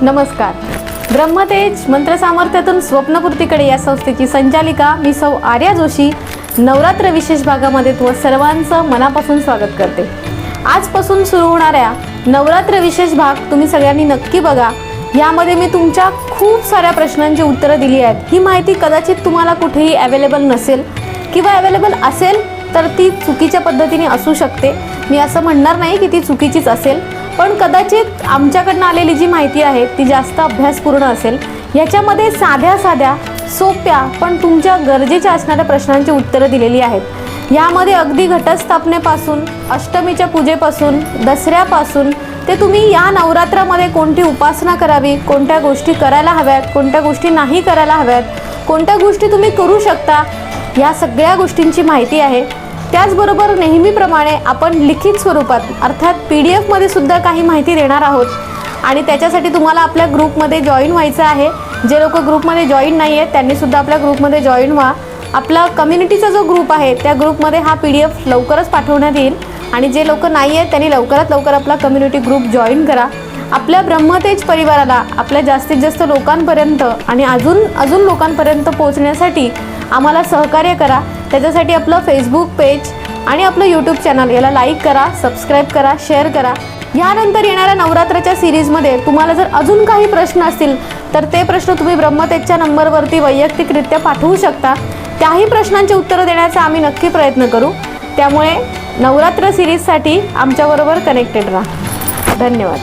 नमस्कार. ब्रह्मतेज मंत्रसामर्थ्यातून स्वप्नपूर्तीकडे या संस्थेची संचालिका मी सौ आर्या जोशी. नवरात्र विशेष भागामध्ये तुम सर्वांचं मनापासून स्वागत करते. आजपासून सुरू होणाऱ्या नवरात्र विशेष भाग तुम्ही सगळ्यांनी नक्की बघा. यामध्ये मी तुमच्या खूप साऱ्या प्रश्नांची उत्तरं दिली आहेत. ही माहिती कदाचित तुम्हाला कुठेही अवेलेबल नसेल किंवा अवेलेबल असेल तर ती चुकीच्या पद्धतीने असू शकते. मी असं म्हणणार नाही की ती चुकीचीच असेल. पण कदाचित आमच्याकडनं आलेली जी माहिती आहे ती जास्त अभ्यासपूर्ण असेल. याच्यामध्ये साध्या साध्या सोप्या पण तुमच्या गरजेच्या असणाऱ्या प्रश्नांची उत्तरं दिलेली आहेत. यामध्ये अगदी घटस्थापनेपासून अष्टमीच्या पूजेपासून दसऱ्यापासून ते तुम्ही या नवरात्रामध्ये कोणती उपासना करावी कोणत्या गोष्टी करायला हव्यात कोणत्या गोष्टी नाही करायला हव्यात कोणत्या गोष्टी तुम्ही करू शकता या सगळ्या गोष्टींची माहिती आहे. त्याचबरोबर नेहमीप्रमाणे आपण लिखित स्वरूपात अर्थात पी डी एफमध्ये सुद्धा काही माहिती देणार आहोत. आणि त्याच्यासाठी तुम्हाला आपल्या ग्रुपमध्ये जॉईन व्हायचं आहे. जे लोक ग्रुपमध्ये जॉईन नाही आहेत त्यांनीसुद्धा आपल्या ग्रुपमध्ये जॉईन व्हा. आपला कम्युनिटीचा जो ग्रुप आहे त्या ग्रुपमध्ये हा पी डी एफ लवकरच पाठवण्यात येईल. आणि जे लोक नाही आहेत त्यांनी लवकरात लवकर आपला कम्युनिटी ग्रुप जॉईन करा. आपल्या ब्रह्मतेज परिवाराला आपल्या जास्तीत जास्त लोकांपर्यंत आणि अजून अजून लोकांपर्यंत पोहोचण्यासाठी आम्हाला सहकार्य करा. त्याच्यासाठी आपलं फेसबुक पेज आणि आपलं यूट्यूब चॅनल याला लाईक करा सबस्क्राईब करा शेअर करा. यानंतर येणाऱ्या नवरात्राच्या सिरीजमध्ये तुम्हाला जर अजून काही प्रश्न असतील तर ते प्रश्न तुम्ही ब्रह्मतेजच्या नंबरवरती वैयक्तिकरित्या पाठवू शकता. त्याही प्रश्नांची उत्तरं देण्याचा आम्ही नक्की प्रयत्न करू. त्यामुळे नवरात्र सिरीजसाठी आमच्याबरोबर कनेक्टेड राहा. धन्यवाद.